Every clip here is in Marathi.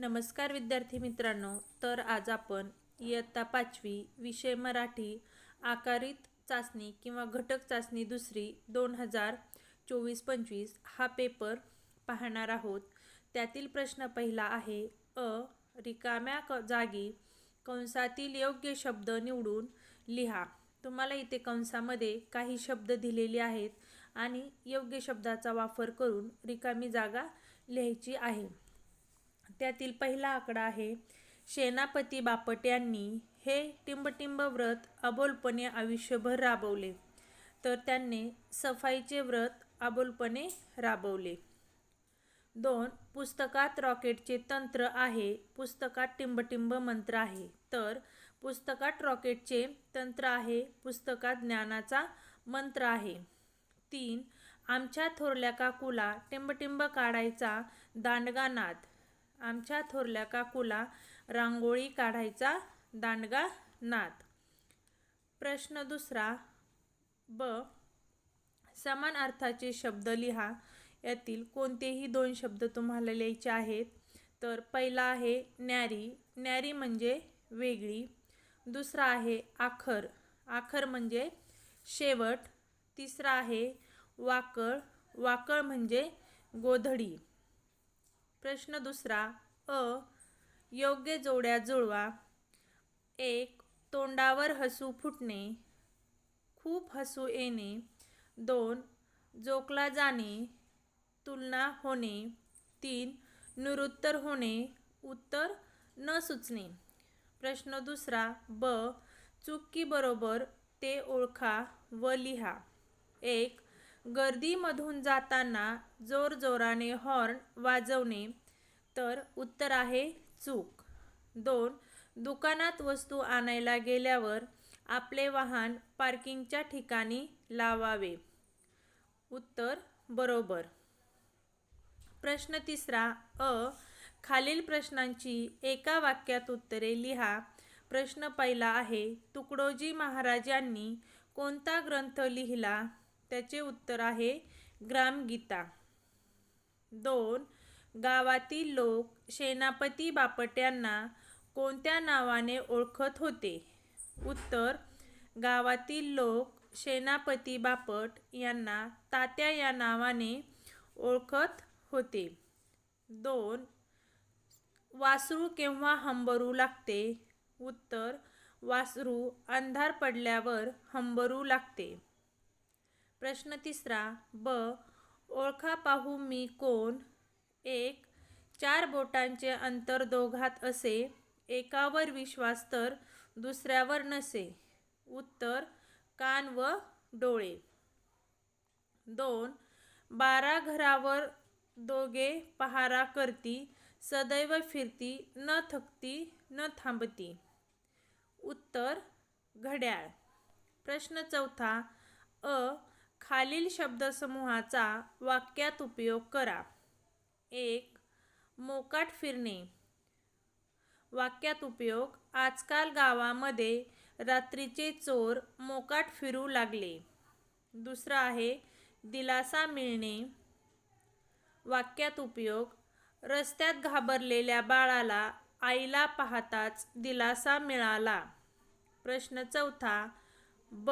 नमस्कार विद्यार्थी मित्रांनो तर आज आपण इयत्ता पाचवी विषय मराठी आकारित चाचणी किंवा घटक चाचणी दुसरी दोन हजार चोवीस पंचवीस हा पेपर पाहणार आहोत. त्यातील प्रश्न पहिला आहे अ रिकाम्या क जागी कंसातील योग्य शब्द निवडून लिहा. तुम्हाला इथे कंसामध्ये काही शब्द दिलेले आहेत आणि योग्य शब्दाचा वापर करून रिकामी जागा लिहायची आहे. त्यातील पहिला आकडा आहे सेनापती बापट यांनी हे टिंबटिंब व्रत अबोलपणे आयुष्यभर राबवले तर त्यांनी सफाईचे व्रत अबोलपणे राबवले. दोन पुस्तकात रॉकेटचे तंत्र आहे पुस्तकात टिंबटिंब मंत्र आहे. तर पुस्तकात रॉकेटचे तंत्र आहे पुस्तकात ज्ञानाचा मंत्र आहे. तीन आमच्या थोरल्या काकूला टिंबटिंब काढायचा दांडगा नाद. आमच्या थोरल्या काकूला रांगोळी काढायचा दांडगा नाद. प्रश्न दुसरा ब समान अर्थाचे शब्द लिहा. यातील कोणतेही दोन शब्द तुम्हाला लिहायचे आहेत. तर पहिला आहे न्यारी. न्यारी म्हणजे वेगळी. दुसरा आहे आखर. आखर म्हणजे शेवट. तिसरा आहे वाकळ. वाकळ म्हणजे गोधडी. प्रश्न दुसरा अ योग्य जोड्या जुळवा. एक तोंडावर हसू फुटणे खूप हसू येणे. दोन जोकला जाणे तुलना होणे. तीन निरुत्तर होणे उत्तर न सुचणे. प्रश्न दुसरा ब चुकी बरोबर ते ओळखा व लिहा. एक गर्दीमधून जाताना जोरजोराने हॉर्न वाजवणे तर उत्तर आहे चूक. दोन दुकानात वस्तू आणायला गेल्यावर आपले वाहन पार्किंगच्या ठिकाणी लावावे. उत्तर बरोबर. प्रश्न तिसरा अ खालील प्रश्नांची एका वाक्यात उत्तरे लिहा. प्रश्न पहिला आहे तुकडोजी महाराजांनी कोणता ग्रंथ लिहिला? त्याचे उत्तर आहे ग्रामगीता. दोन गावातील लोक सेनापती बापट यांना कोणत्या नावाने ओळखत होते? उत्तर गावातील लोक सेनापती बापट यांना तात्या या नावाने ओळखत होते. दोन वासरू केव्हा हंबरू लागते? उत्तर वासरू अंधार पडल्यावर हंबरू लागते. प्रश्न तिसरा ब ओळखा पाहू मी कोण? एक चार बोटांचे अंतर दोघात असे एकावर विश्वास तर दुसऱ्यावर नसे. उत्तर कान व डोळे. दोन बारा घरावर दोघे पहारा करती सदैव फिरती न थकती न थांबती. उत्तर घड्याळ. प्रश्न चौथा अ खालील शब्दसमूहाचा वाक्यात उपयोग करा. एक मोकाट फिरणे. वाक्यात उपयोग आजकाल गावामध्ये रात्रीचे चोर मोकाट फिरू लागले. दुसरा आहे दिलासा मिळणे. वाक्यात उपयोग रस्त्यात घाबरलेल्या बाळाला आईला पाहताच दिलासा मिळाला. प्रश्न चौथा ब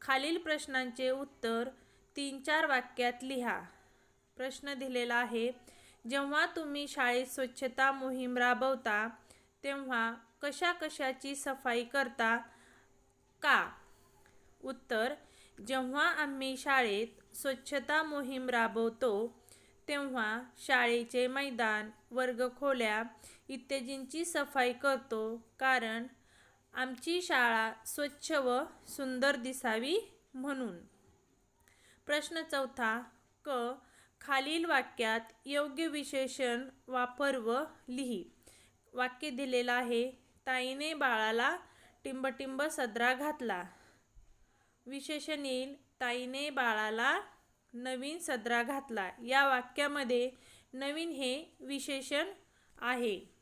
खालील प्रश्नांचे उत्तर तीन चार वाक्यात लिहा. प्रश्न दिलेला आहे जेव्हा तुम्ही शाळेत स्वच्छता मोहीम राबवता तेव्हा कशा कशाची सफाई करता? का? उत्तर जेव्हा आम्ही शाळेत स्वच्छता मोहीम राबवतो तेव्हा शाळेचे मैदान वर्गखोल्या इत्यादींची सफाई करतो कारण आमची शाळा स्वच्छ व सुंदर दिसावी म्हणून. प्रश्न चौथा क. खालील वाक्यात योग्य विशेषण वापर व लिही. वाक्य दिलेलं आहे ताईने बाळाला टिंबटिंब सदरा घातला. विशेषण येईल ताईने बाळाला नवीन सदरा घातला. या वाक्यामध्ये नवीन हे विशेषण आहे.